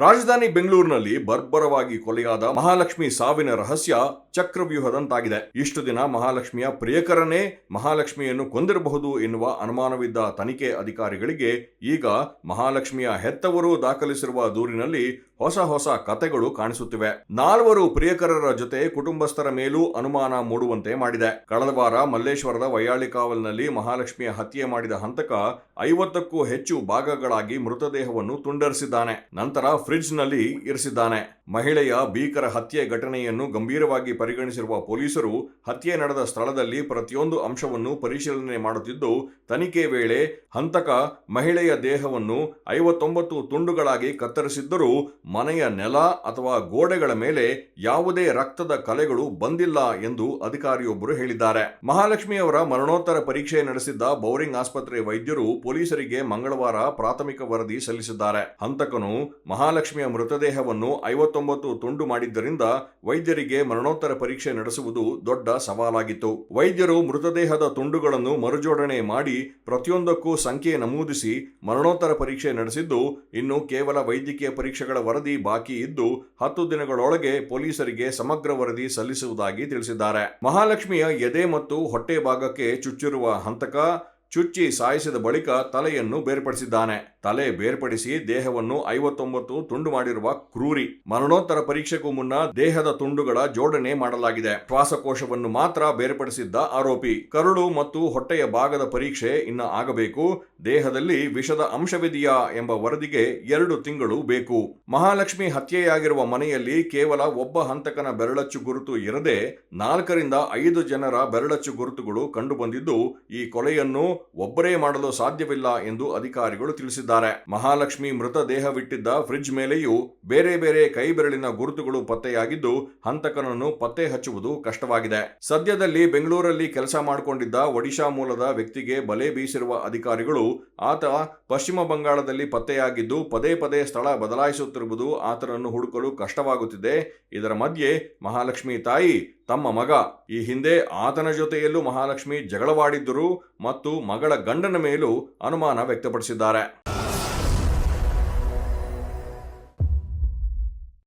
ರಾಜಧಾನಿ ಬೆಂಗಳೂರಿನಲ್ಲಿ ಬರ್ಬರವಾಗಿ ಕೊಲೆಯಾದ ಮಹಾಲಕ್ಷ್ಮಿ ಸಾವಿನ ರಹಸ್ಯ ಚಕ್ರವ್ಯೂಹದಂತಾಗಿದೆ. ಇಷ್ಟು ದಿನ ಮಹಾಲಕ್ಷ್ಮಿಯ ಪ್ರಿಯಕರನೇ ಮಹಾಲಕ್ಷ್ಮಿಯನ್ನು ಕೊಂದಿರಬಹುದು ಎನ್ನುವ ಅನುಮಾನವಿದ್ದ ತನಿಖೆ ಅಧಿಕಾರಿಗಳಿಗೆ ಈಗ ಮಹಾಲಕ್ಷ್ಮಿಯ ಹೆತ್ತವರು ದಾಖಲಿಸಿರುವ ದೂರಿನಲ್ಲಿ ಹೊಸ ಹೊಸ ಕತೆಗಳು ಕಾಣಿಸುತ್ತಿವೆ. ನಾಲ್ವರು ಪ್ರಿಯಕರರ ಜೊತೆ ಕುಟುಂಬಸ್ಥರ ಮೇಲೂ ಅನುಮಾನ ಮೂಡುವಂತೆ ಮಾಡಿದೆ. ಕಳೆದ ವಾರ ಮಲ್ಲೇಶ್ವರದ ವೈಯಾಳಿಕಾವಲ್ನಲ್ಲಿ ಮಹಾಲಕ್ಷ್ಮಿಯ ಹತ್ಯೆ ಮಾಡಿದ ಹಂತಕ ಐವತ್ತಕ್ಕೂ ಹೆಚ್ಚು ಭಾಗಗಳಾಗಿ ಮೃತದೇಹವನ್ನು ತುಂಡರಿಸಿದ್ದಾನೆ. ನಂತರ ಫ್ರಿಡ್ಜ್ನಲ್ಲಿ ಇರಿಸಿದ್ದಾನೆ. ಮಹಿಳೆಯ ಭೀಕರ ಹತ್ಯೆ ಘಟನೆಯನ್ನು ಗಂಭೀರವಾಗಿ ಪರಿಗಣಿಸಿರುವ ಪೊಲೀಸರು ಹತ್ಯೆ ನಡೆದ ಸ್ಥಳದಲ್ಲಿ ಪ್ರತಿಯೊಂದು ಅಂಶವನ್ನು ಪರಿಶೀಲನೆ ಮಾಡುತ್ತಿದ್ದು, ತನಿಖೆ ವೇಳೆ ಹಂತಕ ಮಹಿಳೆಯ ದೇಹವನ್ನು ಐವತ್ತೊಂಬತ್ತು ತುಂಡುಗಳಾಗಿ ಕತ್ತರಿಸಿದ್ದರೂ ಮನೆಯ ನೆಲ ಅಥವಾ ಗೋಡೆಗಳ ಮೇಲೆ ಯಾವುದೇ ರಕ್ತದ ಕಲೆಗಳು ಬಂದಿಲ್ಲ ಎಂದು ಅಧಿಕಾರಿಯೊಬ್ಬರು ಹೇಳಿದ್ದಾರೆ. ಮಹಾಲಕ್ಷ್ಮಿಯವರ ಮರಣೋತ್ತರ ಪರೀಕ್ಷೆ ನಡೆಸಿದ್ದ ಬೌರಿಂಗ್ ಆಸ್ಪತ್ರೆ ವೈದ್ಯರು ಪೊಲೀಸರಿಗೆ ಮಂಗಳವಾರ ಪ್ರಾಥಮಿಕ ವರದಿ ಸಲ್ಲಿಸಿದ್ದಾರೆ. ಹಂತಕನು ಮಹಾಲಕ್ಷ್ಮಿಯ ಮೃತದೇಹವನ್ನು ಐವತ್ತೊಂಬತ್ತು ತುಂಡು ಮಾಡಿದ್ದರಿಂದ ವೈದ್ಯರಿಗೆ ಮರಣೋತ್ತರ ಪರೀಕ್ಷೆ ನಡೆಸುವುದು ದೊಡ್ಡ ಸವಾಲಾಗಿತ್ತು. ವೈದ್ಯರು ಮೃತದೇಹದ ತುಂಡುಗಳನ್ನು ಮರುಜೋಡಣೆ ಮಾಡಿ ಪ್ರತಿಯೊಂದಕ್ಕೂ ಸಂಖ್ಯೆ ನಮೂದಿಸಿ ಮರಣೋತ್ತರ ಪರೀಕ್ಷೆ ನಡೆಸಿದ್ದು, ಇನ್ನು ಕೇವಲ ವೈದ್ಯಕೀಯ ಪರೀಕ್ಷೆಗಳ ವರದಿ ಬಾಕಿ ಇದ್ದು, ಹತ್ತು ದಿನಗಳೊಳಗೆ ಪೊಲೀಸರಿಗೆ ಸಮಗ್ರ ವರದಿ ಸಲ್ಲಿಸುವುದಾಗಿ ತಿಳಿಸಿದ್ದಾರೆ. ಮಹಾಲಕ್ಷ್ಮಿಯ ಎದೆ ಮತ್ತು ಹೊಟ್ಟೆ ಭಾಗಕ್ಕೆ ಚುಚ್ಚಿರುವ ಹಂತಕ ಚುಚ್ಚಿ ಸಾಯಿಸಿದ ಬಳಿಕ ತಲೆಯನ್ನು ಬೇರ್ಪಡಿಸಿದ್ದಾನೆ. ತಲೆ ಬೇರ್ಪಡಿಸಿ ದೇಹವನ್ನು ಐವತ್ತೊಂಬತ್ತು ತುಂಡು ಮಾಡಿರುವ ಕ್ರೂರಿ. ಮರಣೋತ್ತರ ಪರೀಕ್ಷೆಗೂ ಮುನ್ನ ದೇಹದ ತುಂಡುಗಳ ಜೋಡಣೆ ಮಾಡಲಾಗಿದೆ. ಶ್ವಾಸಕೋಶವನ್ನು ಮಾತ್ರ ಬೇರ್ಪಡಿಸಿದ್ದ ಆರೋಪಿ. ಕರುಳು ಮತ್ತು ಹೊಟ್ಟೆಯ ಭಾಗದ ಪರೀಕ್ಷೆ ಇನ್ನ ಆಗಬೇಕು. ದೇಹದಲ್ಲಿ ವಿಷದ ಅಂಶವಿದೆಯಾ ಎಂಬ ವರದಿಗೆ ಎರಡು ತಿಂಗಳು ಬೇಕು. ಮಹಾಲಕ್ಷ್ಮಿ ಹತ್ಯೆಯಾಗಿರುವ ಮನೆಯಲ್ಲಿ ಕೇವಲ ಒಬ್ಬ ಹಂತಕನ ಬೆರಳಚ್ಚು ಗುರುತು ಇರದೆ ನಾಲ್ಕರಿಂದ ಐದು ಜನರ ಬೆರಳಚ್ಚು ಗುರುತುಗಳು ಕಂಡುಬಂದಿದ್ದು, ಈ ಕೊಲೆಯನ್ನು ಒಬ್ಬರೇ ಮಾಡಲು ಸಾಧ್ಯವಿಲ್ಲ ಎಂದು ಅಧಿಕಾರಿಗಳು ತಿಳಿಸಿದ್ದಾರೆ. ಮಹಾಲಕ್ಷ್ಮಿ ಮೃತದೇಹವಿಟ್ಟಿದ್ದ ಫ್ರಿಡ್ಜ್ ಮೇಲೆಯೂ ಬೇರೆ ಬೇರೆ ಕೈ ಬೆರಳಿನ ಗುರುತುಗಳು ಪತ್ತೆಯಾಗಿದ್ದು ಹಂತಕನನ್ನು ಪತ್ತೆ ಹಚ್ಚುವುದು ಕಷ್ಟವಾಗಿದೆ. ಸದ್ಯದಲ್ಲಿ ಬೆಂಗಳೂರಲ್ಲಿ ಕೆಲಸ ಮಾಡಿಕೊಂಡಿದ್ದ ಒಡಿಶಾ ಮೂಲದ ವ್ಯಕ್ತಿಗೆ ಬಲೆ ಬೀಸಿರುವ ಅಧಿಕಾರಿಗಳು ಆತ ಪಶ್ಚಿಮ ಬಂಗಾಳದಲ್ಲಿ ಪತ್ತೆಯಾಗಿದ್ದು ಪದೇ ಪದೇ ಸ್ಥಳ ಬದಲಾಯಿಸುತ್ತಿರುವುದು ಆತನನ್ನು ಹುಡುಕಲು ಕಷ್ಟವಾಗುತ್ತಿದೆ. ಇದರ ಮಧ್ಯೆ ಮಹಾಲಕ್ಷ್ಮಿ ತಾಯಿ, ತಮ್ಮ ಮಗ, ಈ ಹಿಂದೆ ಆತನ ಜೊತೆಯಲ್ಲೂ ಮಹಾಲಕ್ಷ್ಮಿ ಜಗಳವಾಡಿದ್ದರು ಮತ್ತು ಮಗಳ ಗಂಡನ ಮೇಲೂ ಅನುಮಾನ ವ್ಯಕ್ತಪಡಿಸಿದ್ದಾರೆ.